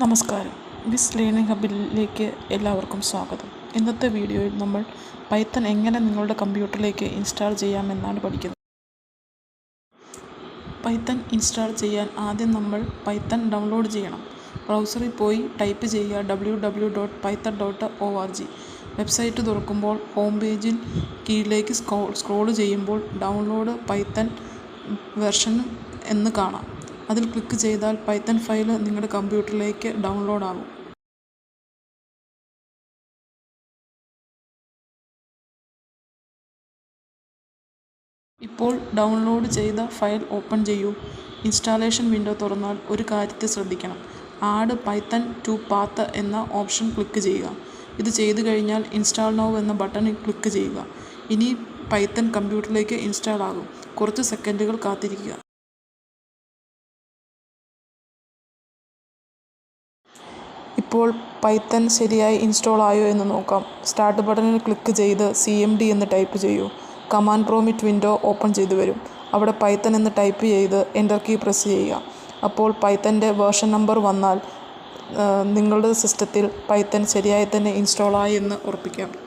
നമസ്കാരം. Miss learning ഹബിലേക്ക് എല്ലാവർക്കും സ്വാഗതം. ഇന്നത്തെ വീഡിയോയിൽ നമ്മൾ പൈത്തൺ എങ്ങനെ നിങ്ങളുടെ കമ്പ്യൂട്ടറിലേക്ക് ഇൻസ്റ്റാൾ ചെയ്യാമെന്നാണ് പഠിക്കുന്നത്. പൈത്തൺ ഇൻസ്റ്റാൾ ചെയ്യാൻ ആദ്യം നമ്മൾ പൈത്തൺ ഡൗൺലോഡ് ചെയ്യണം. ബ്രൗസറിൽ പോയി ടൈപ്പ് ചെയ്യുക W W dot Python dot O R G website തുറക്കുമ്പോൾ ഹോം പേജിൽ കീഴിലേക്ക് സ്ക്രോ സ്ക്രോൾ ചെയ്യുമ്പോൾ ഡൗൺലോഡ് പൈത്തൺ വെർഷൻ എന്ന് കാണാം. അതിൽ ക്ലിക്ക് ചെയ്താൽ പൈത്തൺ ഫയൽ നിങ്ങളുടെ കമ്പ്യൂട്ടറിലേക്ക് ഡൗൺലോഡ് ആകും ഇപ്പോൾ ഡൗൺലോഡ് ചെയ്ത ഫയൽ ഓപ്പൺ ചെയ്യൂ. ഇൻസ്റ്റാളേഷൻ വിൻഡോ തുറന്നാൽ ഒരു കാര്യത്തെ ശ്രദ്ധിക്കണം. ആഡ് പൈത്തൺ ടു പാത്ത് എന്ന ഓപ്ഷൻ ക്ലിക്ക് ചെയ്യുക. ഇത് ചെയ്തു കഴിഞ്ഞാൽ ഇൻസ്റ്റാൾ നൗ എന്ന ബട്ടണിൽ ക്ലിക്ക് ചെയ്യുക. ഇനി പൈത്തൺ കമ്പ്യൂട്ടറിലേക്ക് ഇൻസ്റ്റാൾ ആകും. കുറച്ച് സെക്കൻഡുകൾ കാത്തിരിക്കുക. ഇപ്പോൾ പൈത്തൺ ശരിയായി ഇൻസ്റ്റാൾ ആയോ എന്ന് നോക്കാം. സ്റ്റാർട്ട് ബട്ടണിൽ ക്ലിക്ക് ചെയ്ത് സി എം ഡി എന്ന് ടൈപ്പ് ചെയ്യൂ. കമാൻഡ് പ്രോമിറ്റ് വിൻഡോ ഓപ്പൺ ചെയ്തു വരും. അവിടെ പൈത്തൺ എന്ന് ടൈപ്പ് ചെയ്ത് എന്റർ കീ പ്രസ് ചെയ്യുക. അപ്പോൾ പൈത്തന്റെ വേർഷൻ നമ്പർ വന്നാൽ നിങ്ങളുടെ സിസ്റ്റത്തിൽ പൈത്തൺ ശരിയായി തന്നെ ഇൻസ്റ്റാൾ ആയി എന്ന് ഉറപ്പിക്കാം.